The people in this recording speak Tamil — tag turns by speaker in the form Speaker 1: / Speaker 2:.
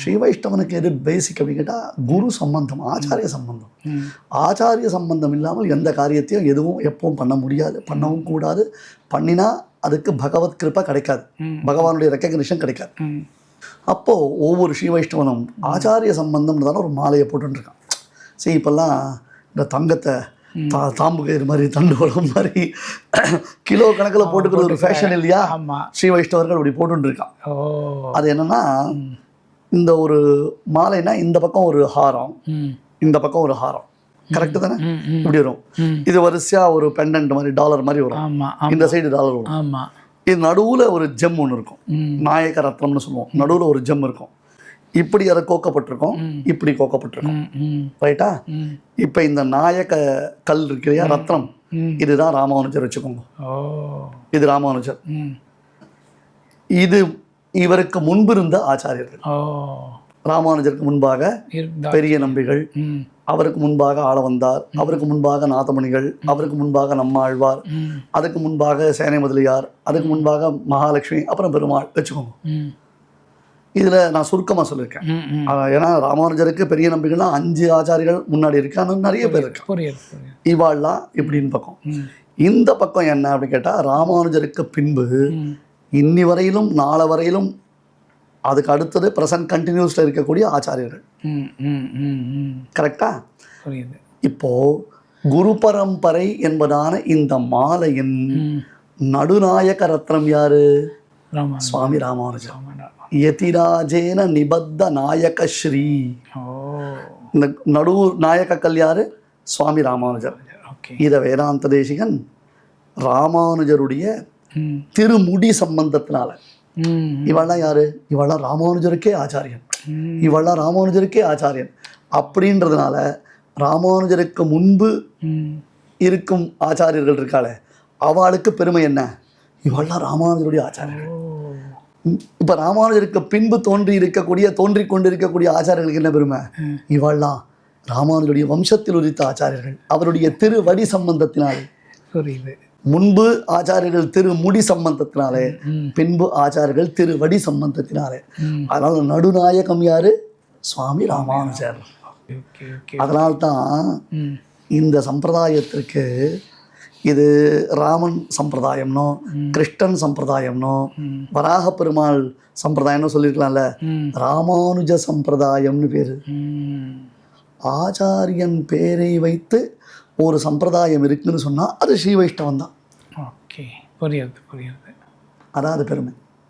Speaker 1: ஸ்ரீ வைஷ்ணவனுக்கு எது பேசிக் அப்படின்னு கேட்டால் குரு சம்பந்தம் ஆச்சாரிய சம்பந்தம். ஆச்சாரிய சம்பந்தம் இல்லாமல் எந்த காரியத்தையும் எதுவும் எப்பவும் பண்ண முடியாது பண்ணவும் கூடாது. பண்ணினா அதுக்கு பகவத் கிருப்பா கிடைக்காது. பகவானுடைய ரெக்கக்னிஷன் கிடைக்காது. அப்போது ஒவ்வொரு ஸ்ரீ வைஷ்ணவனும் ஆச்சாரிய சம்பந்தம்ன்றதால ஒரு மாலையை போட்டுருக்கான் சரி இப்போல்லாம் இந்த தங்கத்தை தா தாம்பு கயிறு மாதிரி தண்டுவளம் மாதிரி கிலோ கணக்கில் போட்டுக்கிறது ஒரு ஃபேஷன் இல்லையா? ஸ்ரீ வைஷ்ணவர்கள் அப்படி போட்டுருக்கான் அது என்னன்னா இந்த ஒரு மாலைனா இந்த பக்கம் ஒரு ஹாரம் இந்த பக்கம் ஒரு ஹாரம். கரெக்டு தானே? இப்படி வரும். இது வரிசையா ஒரு பெண்டன்ட் மாதிரி டாலர் மாதிரி வரும். இந்த சைடு டாலர் வரும்.
Speaker 2: ஆமாம்
Speaker 1: இது நடுவுல ஒரு ஜெம் ஒன்று இருக்கும். நாயக ரத்னம்னு சொல்லுவோம். நடுவுல ஒரு ஜெம் இருக்கும். இப்படி அதை கோக்கப்பட்டிருக்கும். இப்படி கோக்கப்பட்டிருக்கும். ரைட்டா இப்போ இந்த நாயக கல் இருக்கு இல்லையா? ரத்னம். இதுதான் ராமானுஜர் வச்சுக்கோங்க. இது ராமானுஜர். இது இவருக்கு முன்பு இருந்த ஆச்சாரியர்கள் ராமானுஜருக்கு முன்பாக பெரிய நம்பிகள். அவருக்கு முன்பாக ஆள வந்தார். அவருக்கு முன்பாக நாதமணிகள். அவருக்கு முன்பாக நம்மாழ்வார். அதுக்கு முன்பாக சேனை முதலியார். அதுக்கு முன்பாக மகாலட்சுமி அப்புறம் பெருமாள். வச்சுக்கோங்க. இதில் நான் சுருக்கமாக சொல்லியிருக்கேன். ஏன்னா ராமானுஜருக்கு பெரிய நம்பிக்கைலாம் அஞ்சு ஆச்சாரிகள் முன்னாடி இருக்கு. ஆனால் நிறைய பேர் இருக்கு இவாள்லாம் இப்படின்னு பக்கம். இந்த பக்கம் என்ன அப்படின்னு கேட்டால் ராமானுஜருக்கு பின்பு இன்னி வரையிலும் நாளை வரையிலும் அதுக்கு அடுத்தது ப்ரெசன்ட் கண்டினியூஸில் இருக்கக்கூடிய ஆச்சாரியர்கள். கரெக்டா
Speaker 2: புரியுது.
Speaker 1: இப்போ குரு பரம்பரை என்பதான இந்த மாலையின் நடுநாயக ரத்னம் யாரு? சுவாமி ராமானுஜர்
Speaker 2: ராமடா
Speaker 1: யதிராஜேன நிபத்த நாயக ஸ்ரீ. இந்த நடு நாயக யாரு? சுவாமி ராமானுஜர்.
Speaker 2: ஓகே.
Speaker 1: இதை வேதாந்த தேசிகன் ராமானுஜருடைய திருமுடி சம்பந்தத்தினால. இவெல்லாம் யாரு? இவெல்லாம் ராமானுஜருக்கே ஆச்சாரியன். இவெல்லாம் ராமானுஜருக்கே ஆச்சாரியன். அப்படின்றதுனால ராமானுஜருக்கு முன்பு இருக்கும் ஆச்சாரியர்கள் இருக்காளே அவளுக்கு பெருமை என்ன? இவெல்லாம் ராமானுஜருடைய ஆச்சாரியர்கள். இப்போ ராமானுஜருக்கு பின்பு தோன்றி இருக்கக்கூடிய தோன்றி கொண்டிருக்கக்கூடிய ஆச்சாரியர்களுக்கு என்ன பெருமை?
Speaker 2: ம்.
Speaker 1: இவள்லாம் ராமானுஜருடைய வம்சத்தில் உதித்த ஆச்சாரியர்கள். அவருடைய திருவடி சம்பந்தத்தினாலே.
Speaker 2: புரியுது.
Speaker 1: முன்பு ஆச்சாரியர்கள் திருமுடி சம்பந்தத்தினாலே
Speaker 2: ம்.
Speaker 1: பின்பு ஆச்சாரியர்கள் திருவடி சம்பந்தத்தினாலே.
Speaker 2: ம்.
Speaker 1: அதனால நடுநாயகம் யாரு? சுவாமி ராமானுஜர். அதனால்தான் இந்த சம்பிரதாயத்திற்கு இது ராமன் சம்பிரதாயம்னோ கிருஷ்ணன் சம்பிரதாயம்னோ. வராக பெருமாள் சம்பிரதாயம்னு சொல்லியிருக்கலாம்ல? ராமானுஜ சம்பிரதாயம்னு பேரு. ஆச்சாரியன் பேரை வைத்து ஒரு சம்பிரதாயம் இருக்குன்னு சொன்னா அது ஸ்ரீ வைஷ்ணவம் தான்
Speaker 2: ஓகே. புரியுது புரியுது.
Speaker 1: அதான் அது பெருமை.